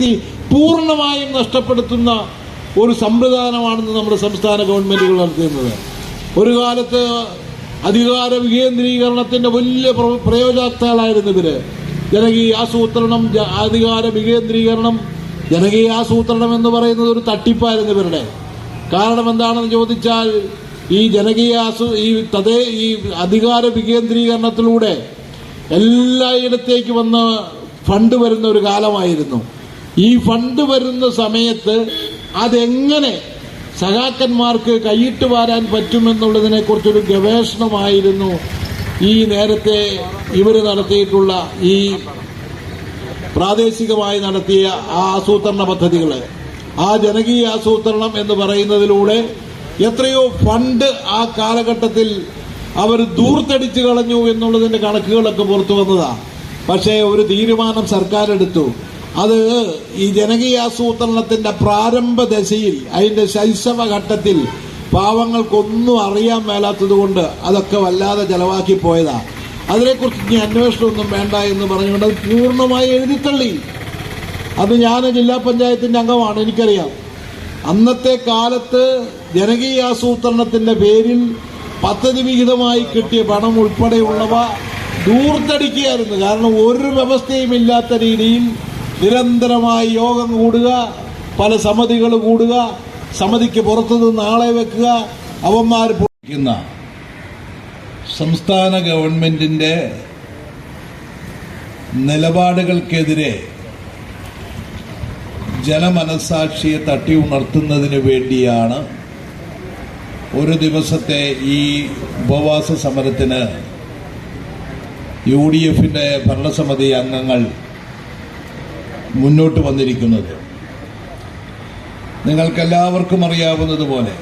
ശക്തി പൂർണമായും നഷ്ടപ്പെടുത്തുന്ന ഒരു സംവിധാനമാണെന്ന് നമ്മുടെ സംസ്ഥാന ഗവൺമെന്റുകൾ നടത്തുന്നത്. ഒരു കാലത്ത് അധികാര വികേന്ദ്രീകരണത്തിന്റെ വലിയ പ്ര- പ്രയോജനത്താലായിരുന്നു ഇവർ ജനകീയ ആസൂത്രണം അധികാര വികേന്ദ്രീകരണം ജനകീയ ആസൂത്രണം എന്ന് പറയുന്നത് ഒരു തട്ടിപ്പായിരുന്നു ഇവരുടെ. കാരണം എന്താണെന്ന് ചോദിച്ചാൽ ഈ ജനകീയ ആസൂ ഈ തതേ ഈ അധികാര വികേന്ദ്രീകരണത്തിലൂടെ എല്ലായിടത്തേക്ക് വന്ന് ഫണ്ട് വരുന്ന ഒരു കാലമായിരുന്നു. ഈ ഫണ്ട് വരുന്ന സമയത്ത് അതെങ്ങനെ സഖാക്കന്മാർക്ക് കൈയിട്ട് വാരാൻ പറ്റുമെന്നുള്ളതിനെ കുറിച്ചൊരു ഗവേഷണമായിരുന്നു ഈ നേരത്തെ ഇവർ നടത്തിയിട്ടുള്ള ഈ പ്രാദേശികമായി നടത്തിയ ആ ആസൂത്രണ പദ്ധതികൾ ആ ജനകീയ ആസൂത്രണം എന്ന് പറയുന്നതിലൂടെ എത്രയോ ഫണ്ട് ആ കാലഘട്ടത്തിൽ അവർ ദൂർത്തടിച്ചു കളഞ്ഞു എന്നുള്ളതിന്റെ കണക്കുകളൊക്കെ പുറത്തു വന്നതാ. പക്ഷേ ഒരു തീരുമാനം സർക്കാർ എടുത്തു അത് ഈ ജനകീയ ആസൂത്രണത്തിന്റെ പ്രാരംഭ ദശയിൽ അതിന്റെ ശൈശവ ഘട്ടത്തിൽ പാവങ്ങൾക്കൊന്നും അറിയാൻ മേലാത്തത് കൊണ്ട് അതൊക്കെ വല്ലാതെ ചെലവാക്കി പോയതാ. അതിനെക്കുറിച്ച് ഇനി അന്വേഷണമൊന്നും വേണ്ട എന്ന് പറഞ്ഞുകൊണ്ട് അത് പൂർണമായി എഴുതിത്തള്ളി. അത് ഞാൻ ജില്ലാ പഞ്ചായത്തിന്റെ അംഗമാണ് എനിക്കറിയാം. അന്നത്തെ കാലത്ത് ജനകീയ ആസൂത്രണത്തിന്റെ പേരിൽ പദ്ധതി വിഹിതമായി കിട്ടിയ പണം ഉൾപ്പെടെയുള്ളവ ദൂർത്തടിക്കുകയായിരുന്നു. കാരണം ഒരു വ്യവസ്ഥയും ഇല്ലാത്ത രീതിയിൽ നിരന്തരമായി യോഗം കൂടുക പല സമിതികൾ കൂടുക സമിതിക്ക് പുറത്തുനിന്ന് ആളെ വെക്കുക അവന്മാർ പൊളിക്കുന്ന സംസ്ഥാന ഗവൺമെന്റിന്റെ നിലപാടുകൾക്കെതിരെ ജനമനസാക്ഷിയെ തട്ടി ഉണർത്തുന്നതിന് വേണ്ടിയാണ് ഒരു ദിവസത്തെ ഈ ഉപവാസ സമരത്തിന് യു ഡി എഫിന്റെ ഭരണസമിതി അംഗങ്ങൾ മുന്നോട്ട് വന്നിരിക്കുന്നത്. നിങ്ങൾക്കെല്ലാവർക്കും അറിയാവുന്നതുപോലെ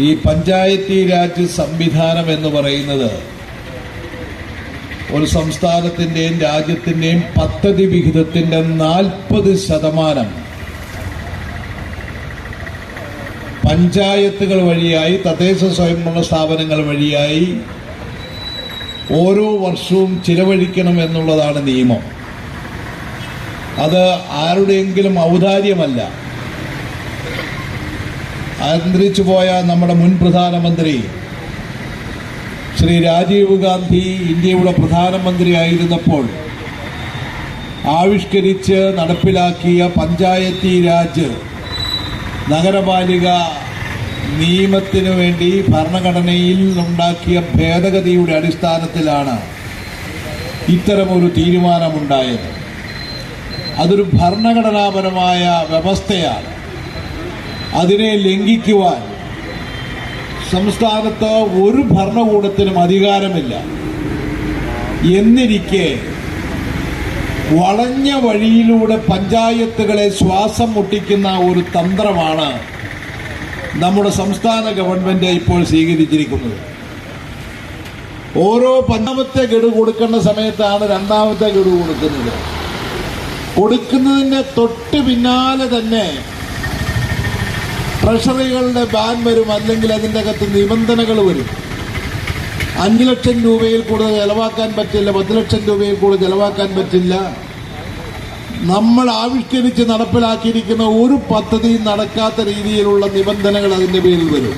ഈ പഞ്ചായത്തി രാജ് സംവിധാനം എന്ന് പറയുന്നത് ഒരു സംസ്ഥാനത്തിന്റെയും രാജ്യത്തിന്റെയും പദ്ധതി വിഹിതത്തിന്റെ നാൽപ്പത് ശതമാനം പഞ്ചായത്തുകൾ വഴിയായി തദ്ദേശ സ്വയംഭരണ സ്ഥാപനങ്ങൾ വഴിയായി ഓരോ വർഷവും ചിലവഴിക്കണം എന്നുള്ളതാണ് നിയമം. അത് ആരുടെയെങ്കിലും ഔദാര്യമല്ല. അന്തരിച്ചു പോയ നമ്മുടെ മുൻ പ്രധാനമന്ത്രി ശ്രീ രാജീവ് ഗാന്ധി ഇന്ത്യയുടെ പ്രധാനമന്ത്രിയായിരുന്നപ്പോൾ ആവിഷ്കരിച്ച് നടപ്പിലാക്കിയ പഞ്ചായത്തി രാജ് നഗരപാലിക നിയമത്തിനു വേണ്ടി ഭരണഘടനയിൽ ഉണ്ടാക്കിയ ഭേദഗതിയുടെ അടിസ്ഥാനത്തിലാണ് ഇത്തരമൊരു തീരുമാനമുണ്ടായത്. അതൊരു ഭരണഘടനാപരമായ വ്യവസ്ഥയാണ്. അതിനെ ലംഘിക്കുവാൻ സംസ്ഥാനത്ത് ഒരു ഭരണകൂടത്തിനും അധികാരമില്ല. എന്നിരിക്കെ വളഞ്ഞ വഴിയിലൂടെ പഞ്ചായത്തുകളെ ശ്വാസം മുട്ടിക്കുന്ന ഒരു തന്ത്രമാണ് നമ്മുടെ സംസ്ഥാന ഗവൺമെന്റ് ഇപ്പോൾ സ്വീകരിച്ചിരിക്കുന്നത്. ഓരോ പഞ്ചാമത്തെ ഗഡു കൊടുക്കേണ്ട സമയത്താണ് രണ്ടാമത്തെ ഗഡു കൊടുക്കുന്നത്. കൊടുക്കുന്നതിന്റെ തൊട്ട് പിന്നാലെ തന്നെ ട്രഷറികളുടെ ബാൻ വരും അല്ലെങ്കിൽ അതിന്റെ അകത്ത് നിബന്ധനകൾ വരും. അഞ്ച് ലക്ഷം രൂപയിൽ കൂടുതൽ ചെലവാക്കാൻ പറ്റില്ല പത്ത് ലക്ഷം രൂപയിൽ കൂടുതൽ ചെലവാക്കാൻ പറ്റില്ല. നമ്മൾ ആവിഷ്കരിച്ച് നടപ്പിലാക്കിയിരിക്കുന്ന ഒരു പദ്ധതിയും നടക്കാത്ത രീതിയിലുള്ള നിബന്ധനകൾ അതിന്റെ പേരിൽ വരും.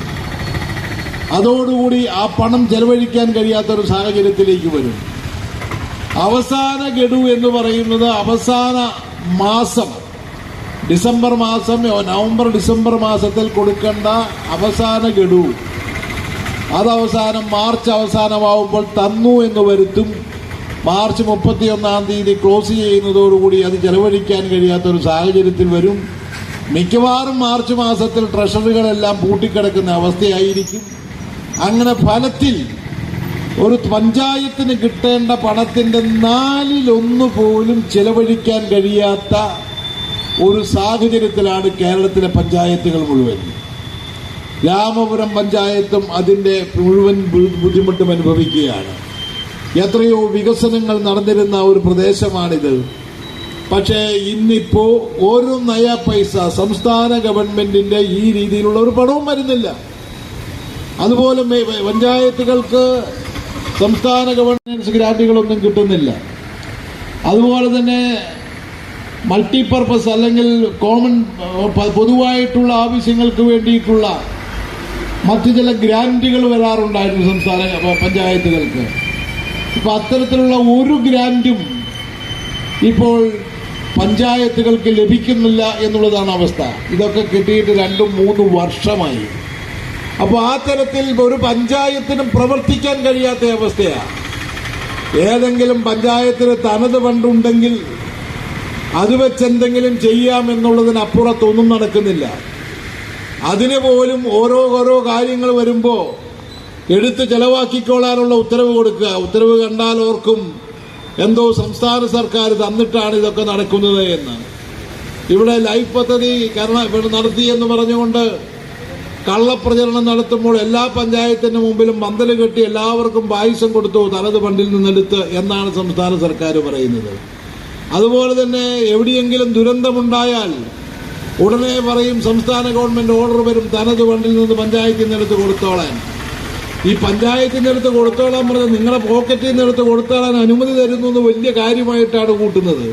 അതോടുകൂടി ആ പണം ചെലവഴിക്കാൻ കഴിയാത്തൊരു സാഹചര്യത്തിലേക്ക് വരും. അവസാന ഗഡു എന്ന് പറയുന്നത് അവസാന മാസം. ഡിസംബർ മാസം നവംബർ ഡിസംബർ മാസത്തിൽ കൊടുക്കേണ്ട അവസാന ഗഡു. അത് അവസാനം മാർച്ച് അവസാനമാവുമ്പോൾ തന്നു എന്ന് വരുത്തും. മാർച്ച് മുപ്പത്തിയൊന്നാം തീയതി ക്ലോസ് ചെയ്യുന്നതോടുകൂടി അത് ചെലവഴിക്കാൻ കഴിയാത്തൊരു സാഹചര്യത്തിൽ വരും. മിക്കവാറും മാർച്ച് മാസത്തിൽ ട്രഷറികളെല്ലാം പൂട്ടിക്കിടക്കുന്ന അവസ്ഥയായിരിക്കും. അങ്ങനെ ഫലത്തിൽ ഒരു പഞ്ചായത്തിന് കിട്ടേണ്ട പണത്തിന്റെ നാലിലൊന്ന് പോലും ചെലവഴിക്കാൻ കഴിയാത്ത ഒരു സാഹചര്യത്തിലാണ് കേരളത്തിലെ പഞ്ചായത്തുകൾ മുഴുവൻ. രാമപുരം പഞ്ചായത്തും അതിന്റെ മുഴുവൻ ബുദ്ധിമുട്ടും അനുഭവിക്കുകയാണ്. എത്രയോ വികസനങ്ങൾ നടന്നിരുന്ന ഒരു പ്രദേശമാണിത്. പക്ഷേ ഇന്നിപ്പോൾ ഒരു നയ പൈസ സംസ്ഥാന ഗവൺമെന്റിന്റെ ഈ രീതിയിലുള്ള ഒരു പണവും വരുന്നില്ല. അതുപോലെ പഞ്ചായത്തുകൾക്ക് സംസ്ഥാന ഗവൺമെന്റ് ഗ്രാന്റുകളൊന്നും കിട്ടുന്നില്ല. അതുപോലെ തന്നെ മൾട്ടിപർപ്പസ് അല്ലെങ്കിൽ കോമൺ പൊതുവായിട്ടുള്ള ആവശ്യങ്ങൾക്ക് വേണ്ടിയിട്ടുള്ള മറ്റു ചില ഗ്രാന്റുകൾ വരാറുണ്ടായിരുന്നു സംസ്ഥാന പഞ്ചായത്തുകൾക്ക്. ഇപ്പോൾ അത്തരത്തിലുള്ള ഒരു ഗ്രാന്റും ഇപ്പോൾ പഞ്ചായത്തുകൾക്ക് ലഭിക്കുന്നില്ല എന്നുള്ളതാണ് അവസ്ഥ. ഇതൊക്കെ കിട്ടിയിട്ട് രണ്ടും മൂന്നും വർഷമായി. അപ്പോൾ ആ തരത്തിൽ ഒരു പഞ്ചായത്തിനും പ്രവർത്തിക്കാൻ കഴിയാത്ത അവസ്ഥയാണ് ഏതെങ്കിലും പഞ്ചായത്തിന് തനത് ഫണ്ടുണ്ടെങ്കിൽ അത് വെച്ചെന്തെങ്കിലും ചെയ്യാമെന്നുള്ളതിനപ്പുറത്തൊന്നും നടക്കുന്നില്ല. അതിന് പോലും ഓരോ ഓരോ കാര്യങ്ങൾ വരുമ്പോൾ എടുത്ത് ചെലവാക്കിക്കോളാനുള്ള ഉത്തരവ് കൊടുക്കുക. ഉത്തരവ് കണ്ടാൽ ഓർക്കും എന്തോ സംസ്ഥാന സർക്കാർ തന്നിട്ടാണ് ഇതൊക്കെ നടക്കുന്നത് എന്ന്. ഇവിടെ ലൈഫ് പദ്ധതി നടത്തി എന്ന് പറഞ്ഞുകൊണ്ട് കള്ളപ്രചരണം നടത്തുമ്പോൾ എല്ലാ പഞ്ചായത്തിന്റെ മുമ്പിലും മന്ദൽ കെട്ടി എല്ലാവർക്കും പായസം കൊടുത്തു തലത് ഫണ്ടിൽ നിന്നെടുത്ത് എന്നാണ് സംസ്ഥാന സർക്കാർ പറയുന്നത്. അതുപോലെ തന്നെ എവിടെയെങ്കിലും ദുരന്തമുണ്ടായാൽ ഉടനെ പറയും സംസ്ഥാന ഗവൺമെന്റ് ഓർഡർ വരും തനത് ഫണ്ടിൽ നിന്ന് പഞ്ചായത്തിൽ നിന്ന് കൊടുത്തോളാൻ. ഈ പഞ്ചായത്തിന്റെ അടുത്ത് കൊടുത്തോളാൻ പറഞ്ഞാൽ നിങ്ങളുടെ പോക്കറ്റിൽ നിന്ന് എടുത്ത് കൊടുത്തോളാൻ അനുമതി തരുന്നു വലിയ കാര്യമായിട്ടാണ് കൂട്ടുന്നത്.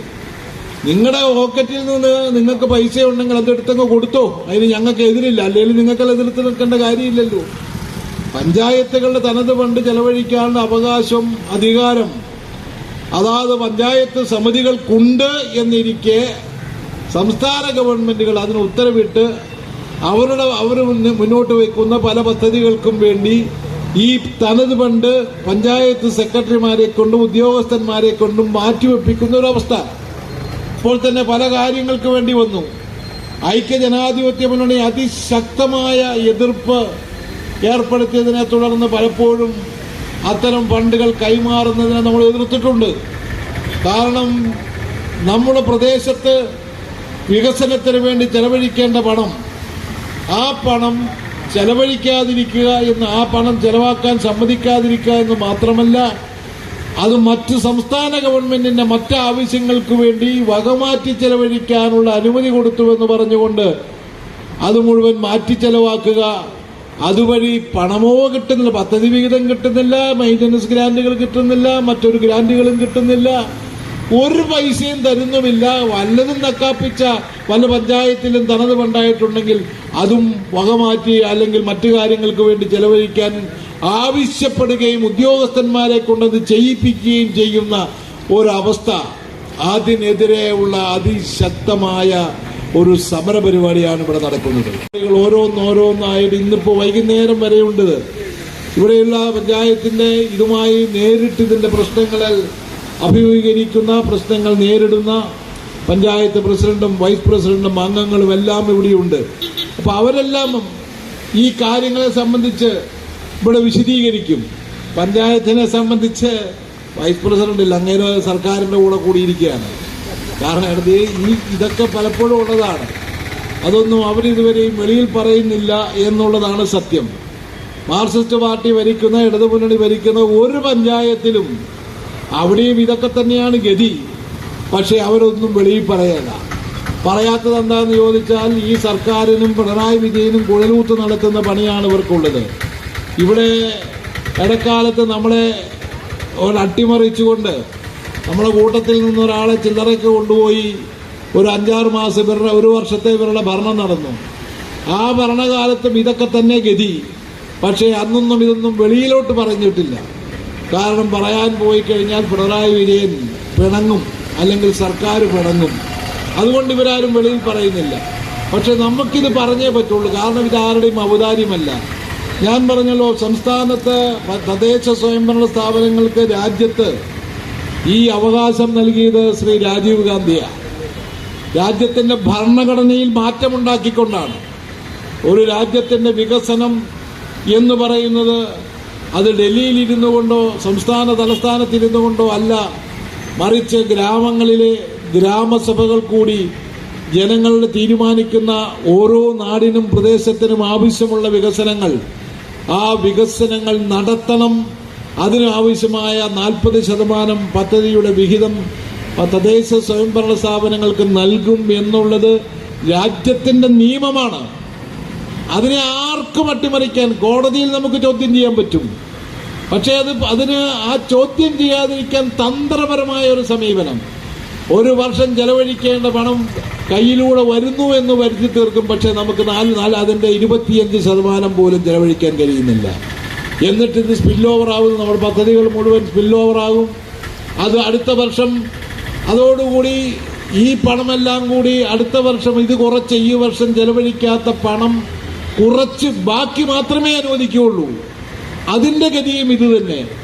നിങ്ങളുടെ പോക്കറ്റിൽ നിന്ന് നിങ്ങൾക്ക് പൈസ ഉണ്ടെങ്കിൽ അത് എടുത്തങ്ങ് കൊടുത്തോ. അതിന് ഞങ്ങൾക്ക് എതിരില്ല. അല്ലെങ്കിൽ നിങ്ങൾക്ക് എതിർത്ത് നിൽക്കേണ്ട കാര്യമില്ലല്ലോ. പഞ്ചായത്തുകളുടെ തനത് ഫണ്ട് ചെലവഴിക്കാനുള്ള അവകാശം അധികാരം. അതാത് പഞ്ചായത്ത് സമിതികൾക്കുണ്ട് എന്നിരിക്കെ സംസ്ഥാന ഗവൺമെന്റുകൾ അതിന് ഉത്തരവിട്ട് അവരുടെ അവർ മുന്നോട്ട് വയ്ക്കുന്ന പല പദ്ധതികൾക്കും വേണ്ടി ഈ തനത് ഫണ്ട് പഞ്ചായത്ത് സെക്രട്ടറിമാരെ കൊണ്ടും ഉദ്യോഗസ്ഥന്മാരെ കൊണ്ടും മാറ്റിവെപ്പിക്കുന്ന ഒരു അവസ്ഥ ഇപ്പോൾ തന്നെ പല കാര്യങ്ങൾക്ക് വേണ്ടി വന്നു. ഐക്യ ജനാധിപത്യ മുന്നണി അതിശക്തമായ എതിർപ്പ് ഏർപ്പെടുത്തിയതിനെ തുടർന്ന് പലപ്പോഴും അത്തരം ഫണ്ടുകൾ കൈമാറുന്നതിനെ നമ്മൾ എതിർത്തിട്ടുണ്ട്. കാരണം നമ്മുടെ പ്രദേശത്ത് വികസനത്തിന് വേണ്ടി ചെലവഴിക്കേണ്ട പണം ആ പണം ചെലവഴിക്കാതിരിക്കുക എന്ന് ആ പണം ചെലവാക്കാൻ സമ്മതിക്കാതിരിക്കുക എന്ന് മാത്രമല്ല അത് മറ്റ് സംസ്ഥാന ഗവൺമെന്റിന്റെ മറ്റ് ആവശ്യങ്ങൾക്ക് വേണ്ടി വകമാറ്റി ചെലവഴിക്കാനുള്ള അനുമതി കൊടുത്തുവെന്ന് പറഞ്ഞുകൊണ്ട് അത് മുഴുവൻ മാറ്റി ചെലവാക്കുക. അതുവഴി പണമോ കിട്ടുന്നില്ല പദ്ധതി വിഹിതം കിട്ടുന്നില്ല മെയിന്റനൻസ് ഗ്രാന്റുകൾ കിട്ടുന്നില്ല മറ്റൊരു ഗ്രാന്റുകളും കിട്ടുന്നില്ല. ഒരു പൈസയും തരുന്നുമില്ല. വല്ലതും നക്കാപ്പിച്ച പല പഞ്ചായത്തിലും തനത് പണ്ടായിട്ടുണ്ടെങ്കിൽ അതും വകമാറ്റി അല്ലെങ്കിൽ മറ്റു കാര്യങ്ങൾക്ക് വേണ്ടി ചെലവഴിക്കാൻ ആവശ്യപ്പെടുകയും ഉദ്യോഗസ്ഥന്മാരെ കൊണ്ടത് ചെയ്യിപ്പിക്കുകയും ചെയ്യുന്ന ഒരവസ്ഥ അതിനെതിരെയുള്ള അതിശക്തമായ ഒരു സമര പരിപാടിയാണ് ഇവിടെ നടക്കുന്നത്. ഓരോന്നോരോന്നായിട്ട് ഇന്നിപ്പോൾ വൈകുന്നേരം വരെയുണ്ട്. ഇവിടെയുള്ള പഞ്ചായത്തിന്റെ ഇതുമായി നേരിട്ട് ഇതിന്റെ പ്രശ്നങ്ങളിൽ അഭിമുഖീകരിക്കുന്ന പ്രശ്നങ്ങൾ നേരിടുന്ന പഞ്ചായത്ത് പ്രസിഡന്റും വൈസ് പ്രസിഡന്റും അംഗങ്ങളും എല്ലാം ഇവിടെയുണ്ട്. അപ്പൊ അവരെല്ലാം ഈ കാര്യങ്ങളെ സംബന്ധിച്ച് ഇവിടെ വിശദീകരിക്കും. പഞ്ചായത്തിനെ സംബന്ധിച്ച് വൈസ് പ്രസിഡന്റ് ഇല്ല അങ്ങനെ സർക്കാരിന്റെ കൂടെ കൂടിയിരിക്കുകയാണ്. കാരണം ഈ ഇതൊക്കെ പലപ്പോഴും ഉള്ളതാണ്. അതൊന്നും അവരിതുവരെയും വെളിയിൽ പറയുന്നില്ല എന്നുള്ളതാണ് സത്യം. മാർക്സിസ്റ്റ് പാർട്ടി ഭരിക്കുന്ന ഇടതുമുന്നണി ഭരിക്കുന്ന ഒരു പഞ്ചായത്തിലും അവിടെയും ഇതൊക്കെ തന്നെയാണ് ഗതി. പക്ഷെ അവരൊന്നും വെളിയിൽ പറയല്ല പറയാത്തത് എന്താണെന്ന് ചോദിച്ചാൽ ഈ സർക്കാരിനും പിണറായി വിജയനും കുഴലൂത്ത് നടത്തുന്ന പണിയാണ് ഇവർക്കുള്ളത്. ഇവിടെ ഇടക്കാലത്ത് നമ്മളെ അട്ടിമറിച്ചുകൊണ്ട് നമ്മളെ കൂട്ടത്തിൽ നിന്ന് ഒരാളെ ചില്ലറയ്ക്ക് കൊണ്ടുപോയി ഒരു അഞ്ചാറ് മാസം ഇവരുടെ ഒരു വർഷത്തെ ഇവരുടെ ഭരണം നടന്നു. ആ ഭരണകാലത്തും ഇതൊക്കെ തന്നെ ഗതി. പക്ഷേ അന്നൊന്നും ഇതൊന്നും വെളിയിലോട്ട് പറഞ്ഞിട്ടില്ല. കാരണം പറയാൻ പോയി കഴിഞ്ഞാൽ പിണറായി വിജയൻ പിണങ്ങും അല്ലെങ്കിൽ സർക്കാർ പിണങ്ങും. അതുകൊണ്ട് ഇവരാരും വെളിയിൽ പറയുന്നില്ല. പക്ഷെ നമുക്കിത് പറഞ്ഞേ പറ്റുള്ളൂ. കാരണം ഇത് ആരുടെയും ഔദാര്യമല്ല. ഞാൻ പറഞ്ഞല്ലോ സംസ്ഥാനത്ത് തദ്ദേശ സ്വയംഭരണ സ്ഥാപനങ്ങൾക്ക് രാജ്യത്ത് ഈ അവകാശം നൽകിയത് ശ്രീ രാജീവ് ഗാന്ധിയാണ് രാജ്യത്തിന്റെ ഭരണഘടനയിൽ മാറ്റമുണ്ടാക്കിക്കൊണ്ടാണ്. ഒരു രാജ്യത്തിന്റെ വികസനം എന്ന് പറയുന്നത് അത് ഡൽഹിയിൽ ഇരുന്നു കൊണ്ടോ സംസ്ഥാന തലസ്ഥാനത്തിരുന്നു കൊണ്ടോ അല്ല മറിച്ച് ഗ്രാമങ്ങളിലെ ഗ്രാമസഭകൾ കൂടി ജനങ്ങളുടെ തീരുമാനിക്കുന്ന ഓരോ നാടിനും പ്രദേശത്തിനും ആവശ്യമുള്ള വികസനങ്ങൾ ആ വികസനങ്ങൾ നടത്തണം. അതിനാവശ്യമായ നാൽപ്പത് ശതമാനം പദ്ധതിയുടെ വിഹിതം തദ്ദേശ സ്വയംഭരണ സ്ഥാപനങ്ങൾക്ക് നൽകും എന്നുള്ളത് രാജ്യത്തിന്റെ നിയമമാണ്. അതിനെ ആർക്കും അട്ടിമറിക്കാൻ കോടതിയിൽ നമുക്ക് ചോദ്യം ചെയ്യാൻ പറ്റും. പക്ഷേ അത് അതിന് ആ ചോദ്യം ചെയ്യാതിരിക്കാൻ തന്ത്രപരമായ ഒരു സമീപനം. ഒരു വർഷം ചെലവഴിക്കേണ്ട പണം കയ്യിലൂടെ വരുന്നു എന്ന് വരുത്തി തീർക്കും. പക്ഷേ നമുക്ക് നാല് നാല് അതിന്റെ ഇരുപത്തിയഞ്ച് ശതമാനം പോലും ചെലവഴിക്കാൻ കഴിയുന്നില്ല. എന്നിട്ട് ഇത് സ്പിൽ ഓവർ ആകും നമ്മുടെ പദ്ധതികൾ മുഴുവൻ സ്പിൽ ഓവർ ആകും. അത് അടുത്ത വർഷം അതോടുകൂടി ഈ പണമെല്ലാം കൂടി അടുത്ത വർഷം ഇത് കുറച്ച് ഈ വർഷം ചെലവഴിക്കാത്ത പണം കുറച്ച് ബാക്കി മാത്രമേ അനുവദിക്കുകയുള്ളൂ. അതിന്റെ ഗതിയും ഇത് തന്നെ.